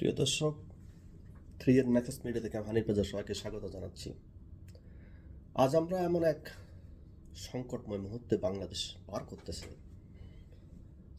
প্রিয় দর্শক থ্রি এর নেক্সট মিডিয়া থেকে হানিফ বাজার সবাইকে স্বাগত জানাচ্ছি। আজ আমরা এমন এক সংকটময় মুহূর্তে বাংলাদেশ পার করতেছে,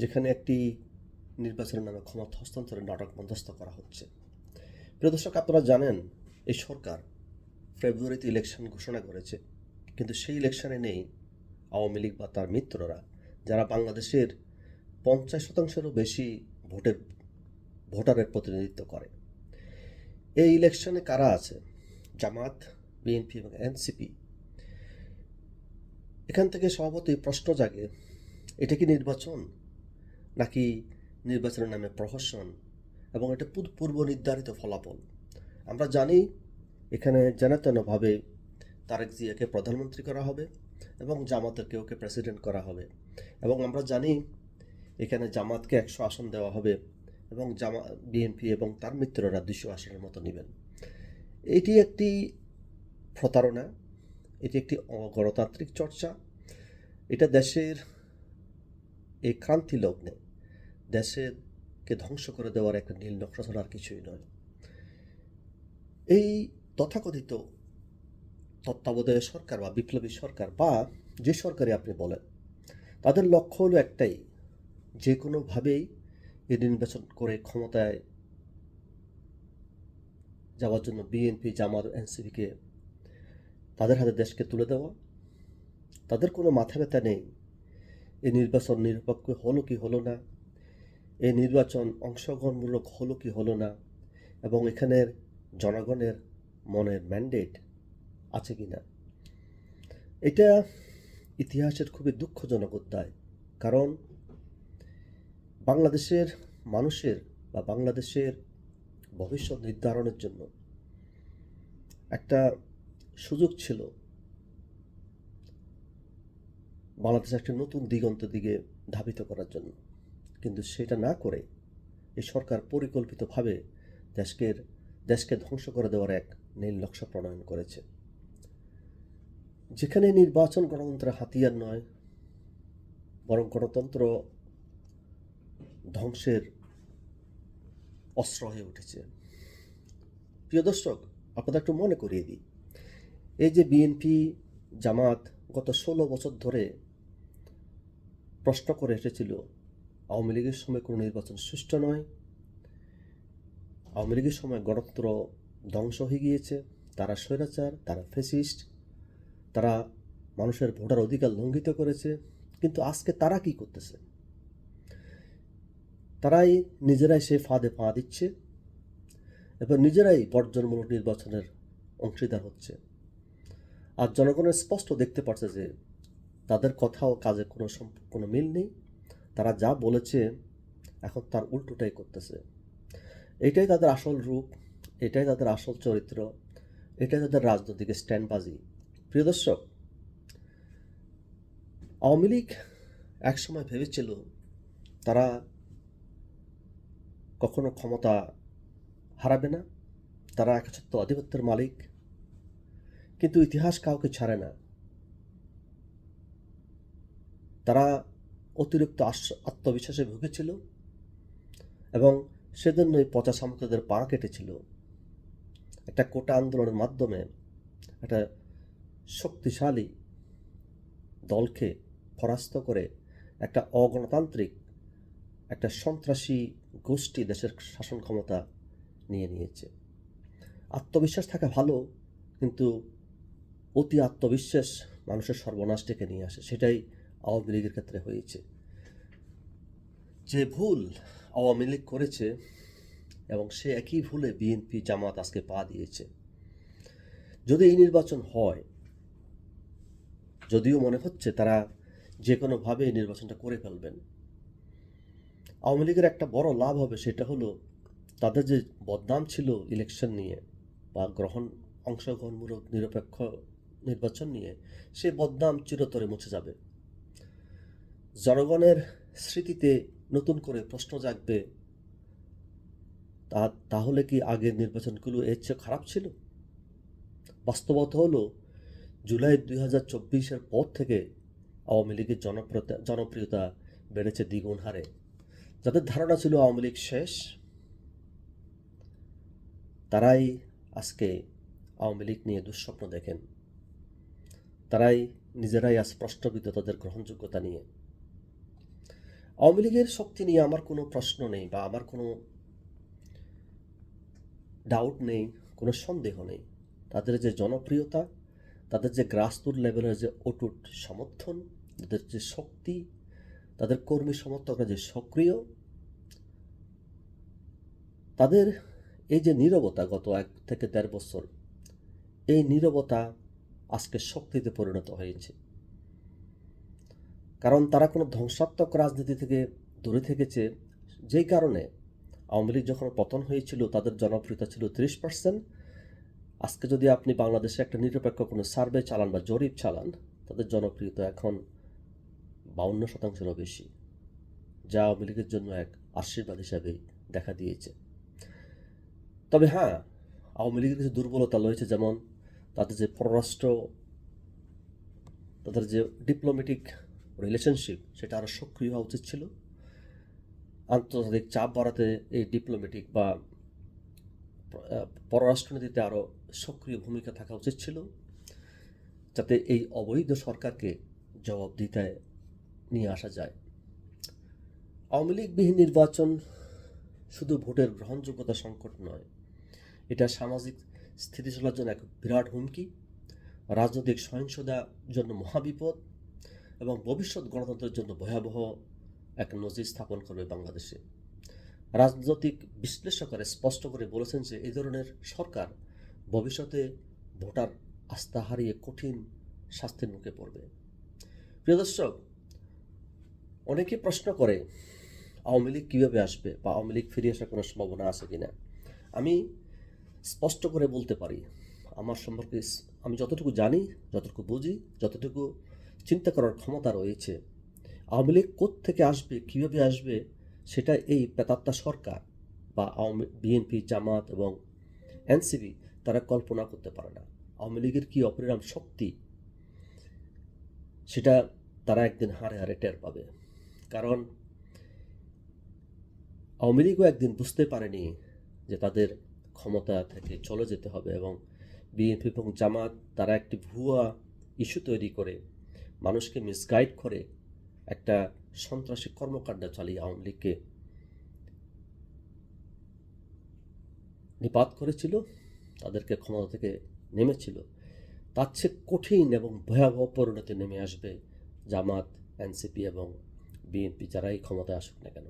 যেখানে একটি নির্বাচনের নামে ক্ষমতা হস্তান্তরের নাটক মধ্যস্থ করা হচ্ছে। প্রিয় দর্শক, আপনারা জানেন, এই সরকার ফেব্রুয়ারিতে ইলেকশন ঘোষণা করেছে, কিন্তু সেই ইলেকশনে নেই আওয়ামী লীগ বা তার মিত্ররা, যারা বাংলাদেশের পঞ্চাশ শতাংশেরও বেশি ভোটের ভোটারের প্রতিনিধিত্ব করে। এই ইলেকশনে কারা আছে? জামাত, বিএনপি এবং এনসিপি। এখান থেকে স্বভাবতই প্রশ্ন জাগে, এটা কি নির্বাচন? নাকি নির্বাচনের নামে প্রহসন? এবং এটা পূর্ব নির্ধারিত ফলাফল? আমরা জানি, এখানে যেনতেনভাবে তারেক জিয়াকে প্রধানমন্ত্রী করা হবে এবং জামাতের কেউকে প্রেসিডেন্ট করা হবে। এবং আমরা জানি, এখানে জামাতকে একশো আসন দেওয়া হবে এবং জামা বিএনপি এবং তার মিত্ররা দুশো আসনের মতো নেবেন। এটি একটি প্রতারণা, এটি একটি অগণতান্ত্রিক চর্চা। এটা দেশের এই ক্রান্তি লগ্নে দেশেরকে ধ্বংস করে দেওয়ার একটা নীল নকশা ছাড়া আর কিছুই নয়। এই তথাকথিত তত্ত্বাবধায়ক সরকার বা বিপ্লবী সরকার বা যে সরকারই আপনি বলেন, তাদের লক্ষ্য হলো একটাই, যে কোনোভাবেই এই নির্বাচন করে ক্ষমতায় যাওয়ার জন্য বিএনপি, জামাত এনসিপিকে তাদের হাতে দেশকে তুলে দেওয়া। তাদের কোনো মাথা ব্যথা নেই। এই নির্বাচন নিরপেক্ষ হলো কি হলো না? এই নির্বাচন অংশগ্রহণমূলক হলো কি হলো না? এবং এখানের জনগণের মনের ম্যান্ডেট আছে কি না? এটা ইতিহাসের খুবই দুঃখজনক অধ্যায়। কারণ বাংলাদেশের মানুষের বা বাংলাদেশের ভবিষ্যৎ নির্ধারণের জন্য একটা সুযোগ ছিল। বাংলাদেশ একটা নতুন দিগন্ত দিকে ধাবিত করার জন্য। কিন্তু সেটা না করে এই সরকার পরিকল্পিতভাবে দেশকে দেশকে ধ্বংস করে দেওয়ার এক নীল নকশা প্রণয়ন করেছে। যেখানে নির্বাচন গণতন্ত্রের হাতিয়ার নয়, বরং গণতন্ত্র ধ্বংসের অস্ত্র হয়ে উঠেছে। প্রিয় দর্শক, আপনাদের একটু মনে করিয়ে দিই। এই যে বিএনপি জামাত গত ষোলো বছর ধরে প্রশ্ন করে এসেছিল, আওয়ামী লীগের সময় কোনো নির্বাচন সুষ্ঠু নয়। আওয়ামী লীগের সময় গণতন্ত্র ধ্বংস হয়ে গিয়েছে। তারা স্বৈরাচার, তারা ফেসিস্ট তারা মানুষের ভোটার অধিকার লঙ্ঘিত করেছে। কিন্তু আজকে তারা কি করতেছে? তারাই নিজেরাই সেই ফাঁদে পা দিচ্ছে এবং নিজেরাই বর্জনমূলক নির্বাচনের অংশীদার হচ্ছে। আর জনগণের স্পষ্ট দেখতে পাচ্ছে যে তাদের কথা ও কাজে কোনো কোনো মিল নেই। তারা যা বলেছে এখন তার উল্টোটাই করতেছে। এটাই তাদের আসল রূপ, এটাই তাদের আসল চরিত্র, এটাই তাদের রাজনৈতিক স্ট্যান্ডবাজি। প্রিয় দর্শক, আওয়ামী লীগ একসময় ভেবেছিল তারা কখনো ক্ষমতা হারাবে না। তারা একচ্ছত্ব আধিপত্যের মালিক। কিন্তু ইতিহাস কাউকে ছাড়ে না। তারা অতিরিক্ত আত্মবিশ্বাসে ভুগেছিল এবং সেজন্যই পচা সামন্তদের পা কেটেছিল। একটা কোটা আন্দোলনের মাধ্যমে একটা শক্তিশালী দলকে পরাস্ত করে একটা অগণতান্ত্রিক একটা সন্ত্রাসী গোষ্ঠী দেশের শাসন ক্ষমতা নিয়ে নিয়েছে। আত্মবিশ্বাস থাকা ভালো, কিন্তু অতি আত্মবিশ্বাস মানুষের সর্বনাশ ডেকে নিয়ে আসে। সেটাই আওয়ামী লীগের ক্ষেত্রে হয়েছে। যে ভুল আওয়ামী লীগ করেছে এবং সে একই ভুলে বিএনপি জামাত আজকে পা দিয়েছে, যদি এই নির্বাচন হয়, যদিও মনে হচ্ছে তারা যে কোনোভাবে এই নির্বাচনটা করে ফেলবেন আওয়ামী লীগের একটা বড় লাভ হবে সেটা হলো তাদের যে বদনাম ছিল ইলেকশন নিয়ে বা গ্রহণ, অংশগ্রহণমূলক নিরপেক্ষ নির্বাচন নিয়ে, সে বদনাম চিরতরে মুছে যাবে। জনগণের স্মৃতিতে নতুন করে প্রশ্ন জাগবে, তা, তাহলে কি আগের নির্বাচনগুলো এর চেয়ে খারাপ ছিল? বাস্তবতা হলো জুলাই দুই হাজার চব্বিশের পর থেকে আওয়ামী লীগের জনপ্রিয়তা জনপ্রিয়তা বেড়েছে দ্বিগুণ হারে। যাদের ধারণা ছিল আওয়ামী লীগ শেষ, তারাই আজকে আওয়ামী লীগ নিয়ে দুঃস্বপ্ন দেখেন। তারাই নিজেরাই আজ প্রশ্নবিদ্ধ তাদের গ্রহণযোগ্যতা নিয়ে। আওয়ামী লীগের শক্তি নিয়ে আমার কোনো প্রশ্ন নেই বা আমার কোনো ডাউট নেই, কোনো সন্দেহ নেই। তাদের যে জনপ্রিয়তা, তাদের যে গ্রাসরুট লেভেলের যে অটুট সমর্থন, তাদের যে শক্তি তাদের কর্মী সমর্থকরা যে সক্রিয়, তাদের এই যে নীরবতা গত এক থেকে দেড় বছর, এই নীরবতা আজকে শক্তিতে পরিণত হয়েছে। কারণ তারা কোনো ধ্বংসাত্মক রাজনীতি থেকে দূরে থেকেছে, যেই কারণে আওয়ামী লীগ যখন পতন হয়েছিল, তাদের জনপ্রিয়তা ছিল ত্রিশ পার্সেন্ট আজকে যদি আপনি বাংলাদেশে একটা নিরপেক্ষ কোনো সার্ভে চালান বা জরিপ চালান, তাদের জনপ্রিয়তা এখন বাউন্ন শতাংশেরও বেশি, যা আওয়ামী লীগের জন্য এক আশীর্বাদ হিসাবে দেখা দিয়েছে। তবে হ্যাঁ আওয়ামী লীগের কিছু দুর্বলতা রয়েছে যেমন তাদের যে পররাষ্ট্র, তাদের যে ডিপ্লোম্যাটিক রিলেশনশিপ সেটা আরও সক্রিয় হওয়া উচিত ছিল। আন্তর্জাতিক চাপ বাড়াতে এই ডিপ্লোম্যাটিক বা পররাষ্ট্রনীতিতে আরও সক্রিয় ভূমিকা থাকা উচিত ছিল, যাতে এই অবৈধ সরকারকে জবাব জবাবদিহিতায় নিয়ে আসা যায়। আওয়ামী লীগবিহীন নির্বাচন শুধু ভোটের গ্রহণযোগ্যতা সংকট নয়, এটা সামাজিক স্থিতিশীলতার জন্য এক বিরাট হুমকি, রাজনৈতিক সহিংসতার জন্য মহাবিপদ এবং ভবিষ্যৎ গণতন্ত্রের জন্য ভয়াবহ এক নজির স্থাপন করবে বাংলাদেশে। রাজনৈতিক বিশ্লেষকরা স্পষ্ট করে বলেছেন যে এই ধরনের সরকার ভবিষ্যতে ভোটার আস্থা হারিয়ে কঠিন শাস্তির মুখে পড়বে। প্রিয় দর্শক অনেকে প্রশ্ন করে, আওয়ামী লীগ কীভাবে আসবে বা আওয়ামী লীগ ফিরে আসার কোনো সম্ভাবনা আছে কি না আমি স্পষ্ট করে বলতে পারি, আমার সম্পর্কে আমি যতটুকু জানি, যতটুকু বুঝি, যতটুকু চিন্তা করার ক্ষমতা রয়েছে, আওয়ামী লীগ থেকে আসবে, কীভাবে আসবে, সেটা এই পেতাত্তা সরকার বা আওয়ামী, বিএনপি, জামাত এবং এনসিপি তারা কল্পনা করতে পারে না। আওয়ামী লীগের কী অপরিণাম শক্তি, সেটা তারা একদিন হারে হারে টের পাবে। কারণ আওয়ামী লীগও একদিন বুঝতে পারেনি যে তাদের ক্ষমতা থেকে চলে যেতে হবে এবং বিএনপি এবং জামাত তারা একটি ভুয়া ইস্যু তৈরি করে, মানুষকে মিসগাইড করে একটা সন্ত্রাসী কর্মকাণ্ড চালিয়ে আওয়ামী লীগকে নিপাত করেছিল, তাদেরকে ক্ষমতা থেকে নেমেছিল। তার চেয়ে কঠিন এবং ভয়াবহ পরিণতি নেমে আসবে জামাত, এনসিপি এবং বিএনপি যারাই ক্ষমতায় আসুক না কেন।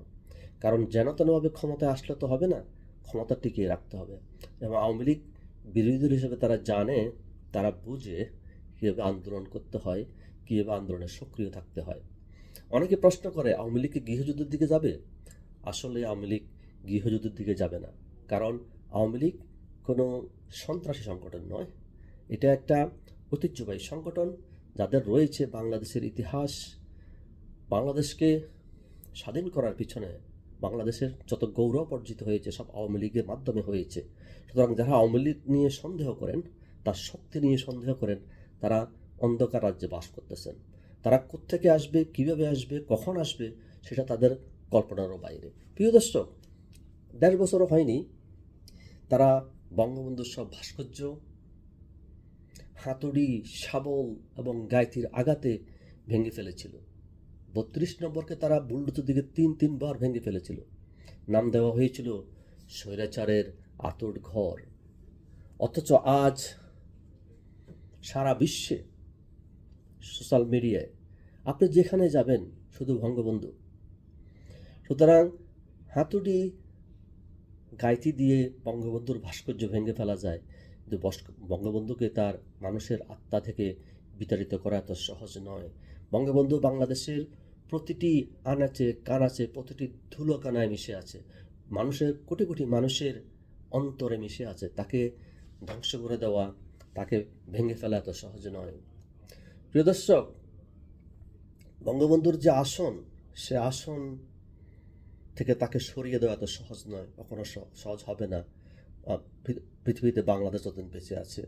কারণ যেন তেনভাবে ক্ষমতায় আসলে তো হবে না, ক্ষমতা টিকিয়ে রাখতে হবে। এবং আওয়ামী লীগ বিরোধী দল হিসেবে তারা জানে, তারা বুঝে কীভাবে আন্দোলন করতে হয়, কীভাবে আন্দোলনে সক্রিয় থাকতে হয়। অনেকে প্রশ্ন করে, আওয়ামী লীগ কি গৃহযুদ্ধের দিকে যাবে? আসলে আওয়ামী লীগ গৃহযুদ্ধের দিকে যাবে না। কারণ আওয়ামী লীগ কোনো সন্ত্রাসী সংগঠন নয়। এটা একটা ঐতিহ্যবাহী সংগঠন, যাদের রয়েছে বাংলাদেশের ইতিহাস বাংলাদেশকে স্বাধীন করার পিছনে বাংলাদেশের যত গৌরব অর্জিত হয়েছে, সব আওয়ামী লীগের মাধ্যমে হয়েছে। সুতরাং যারা আওয়ামী লীগ নিয়ে সন্দেহ করেন, তার শক্তি নিয়ে সন্দেহ করেন, তারা অন্ধকার রাজ্যে বাস করতেছেন। তারা কোত্থেকে আসবে, কীভাবে আসবে, কখন আসবে, সেটা তাদের কল্পনারও বাইরে। প্রিয় দর্শক, দেড় বছরও হয়নি, তারা বঙ্গবন্ধুর সব ভাস্কর্য, হাতুড়ি, শাবল এবং গায়তির আঘাতে ভেঙে ফেলেছিল। বত্রিশ নম্বরকে তারা বুলডোজের দিকে তিন, তিনবার ভেঙে ফেলেছিল। নাম দেওয়া হয়েছিল স্বৈরাচারের আতর ঘর। অথচ আজ সারা বিশ্বে সোশ্যাল মিডিয়ায় আপনি যেখানে যাবেন শুধু বঙ্গবন্ধু। সুতরাং হাতুড়ি গাইতি দিয়ে বঙ্গবন্ধুর ভাস্কর্য ভেঙে ফেলা যায়, কিন্তু বঙ্গবন্ধুকে তার মানুষের আত্মা থেকে বিতাড়িত করা এত সহজ নয়। বঙ্গবন্ধু বাংলাদেশের প্রতিটি আনাচে কানাচে প্রতিটি ধুলো কানায় মিশে আছে। মানুষের, কোটি কোটি মানুষের অন্তরে মিশে আছে। তাকে ধ্বংস করে দেওয়া, তাকে ভেঙে ফেলা এত সহজ নয়। প্রিয় দর্শক, বঙ্গবন্ধুর যে আসন, সে আসন থেকে তাকে সরিয়ে দেওয়া এত সহজ নয়, কখনো সহজ হবে না। পৃথিবীতে বাংলাদেশ যতদিন বেঁচে আছে।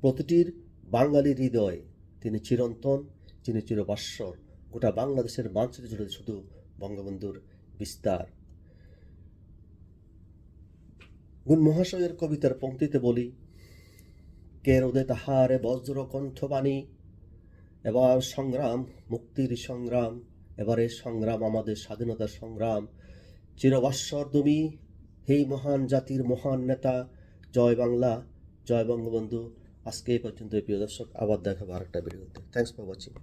প্রতিটির বাঙালির হৃদয়, তিনি চিরন্তন যিনি চিরবাস্বর গোটা বাংলাদেশের মানচিত্র জুড়ে শুধু বঙ্গবন্ধুর বিস্তার। গুণ মহাশয়ের কবিতার পংক্তিতে বলি, কে রোদে তাহারে বজ্র কণ্ঠবাণী এবার সংগ্রাম, মুক্তির সংগ্রাম, এবারে সংগ্রাম, আমাদের স্বাধীনতার সংগ্রাম। চিরবাস্বর তুমি, হেই মহান জাতির মহান নেতা, জয় বাংলা, জয় বঙ্গবন্ধু। আজকে এই পর্যন্ত প্রিয় দর্শক, আবার দেখাবো আরেকটা ভিডিওতে। Thanks for watching